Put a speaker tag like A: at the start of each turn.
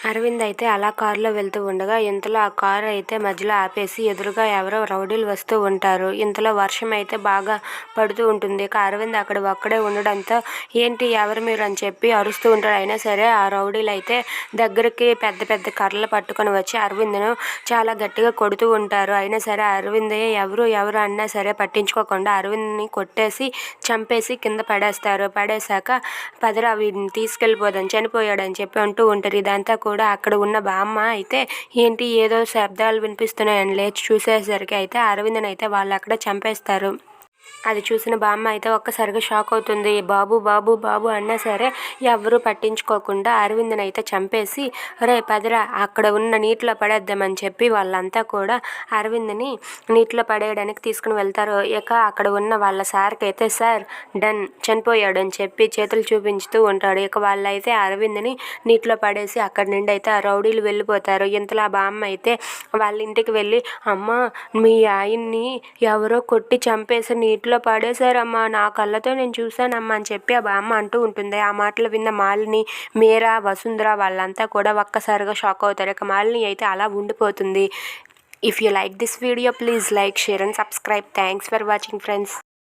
A: అరవింద్ అయితే అలా కారులో వెళ్తూ ఉండగా ఇంతలో ఆ కారు అయితే మధ్యలో ఆపేసి ఎదురుగా ఎవరో రౌడీలు వస్తూ ఉంటారు. ఇంతలో వర్షం అయితే బాగా పడుతూ ఉంటుంది. ఇక అరవింద్ అక్కడ ఒక్కడే ఉండడంతో ఏంటి ఎవరు మీరు? అని చెప్పి అరుస్తూ ఉంటాడు. అయినా సరే ఆ రౌడీలు అయితే దగ్గరికి పెద్ద పెద్ద కర్రలు పట్టుకొని వచ్చి అరవింద్ను చాలా గట్టిగా కొడుతూ ఉంటారు. అయినా సరే అరవింద్ ఎవరు ఎవరు అన్నా సరే పట్టించుకోకుండా అరవింద్ని కొట్టేసి చంపేసి కింద పడేస్తారు. పడేశాక పదరా వీడిని తీసుకెళ్ళిపోదాం చనిపోయాడని చెప్పి అంటూ ఉంటారు. ఇదంతా కూడా అక్కడ ఉన్న బామ్మ అయితే ఏంటి ఏదో శబ్దాలు వినిపిస్తున్నాయని లేచి చూసేసరికి అయితే అరవింద్ని అయితే వాళ్ళు అక్కడ చంపేస్తారు. అది చూసిన బామ్మ అయితే ఒక్కసారిగా షాక్ అవుతుంది. బాబు బాబు బాబు అన్నా సరే ఎవరూ పట్టించుకోకుండా అరవింద్ని అయితే చంపేసి రే పదిరా అక్కడ ఉన్న నీటిలో పడేద్దామని చెప్పి వాళ్ళంతా కూడా అరవింద్ని నీటిలో పడేయడానికి తీసుకుని వెళ్తారు. ఇక అక్కడ ఉన్న వాళ్ళ సార్కి అయితే సార్ డన్ చనిపోయాడు అని చెప్పి చేతులు చూపించుతూ ఉంటాడు. ఇక వాళ్ళైతే అరవింద్ని నీటిలో పడేసి అక్కడి నుండి అయితే ఆ రౌడీలు వెళ్ళిపోతారు. ఇంతలో ఆ బామ్మ అయితే వాళ్ళ ఇంటికి వెళ్ళి అమ్మ మీ ఆయన్ని ఎవరో కొట్టి చంపేసి నీటిలో పడేశారమ్మా నా కళ్ళతో నేను చూశానమ్మా అని చెప్పి ఆ బామ్మ అంటూ ఉంటుంది. ఆ మాటలు విన్న మాలిని మీరా వసుంధర వాళ్ళంతా కూడా ఒక్కసారిగా షాక్ అవుతారు. ఇక మాలిని అయితే అలా ఉండిపోతుంది. If you like this video please like share and subscribe thanks for watching friends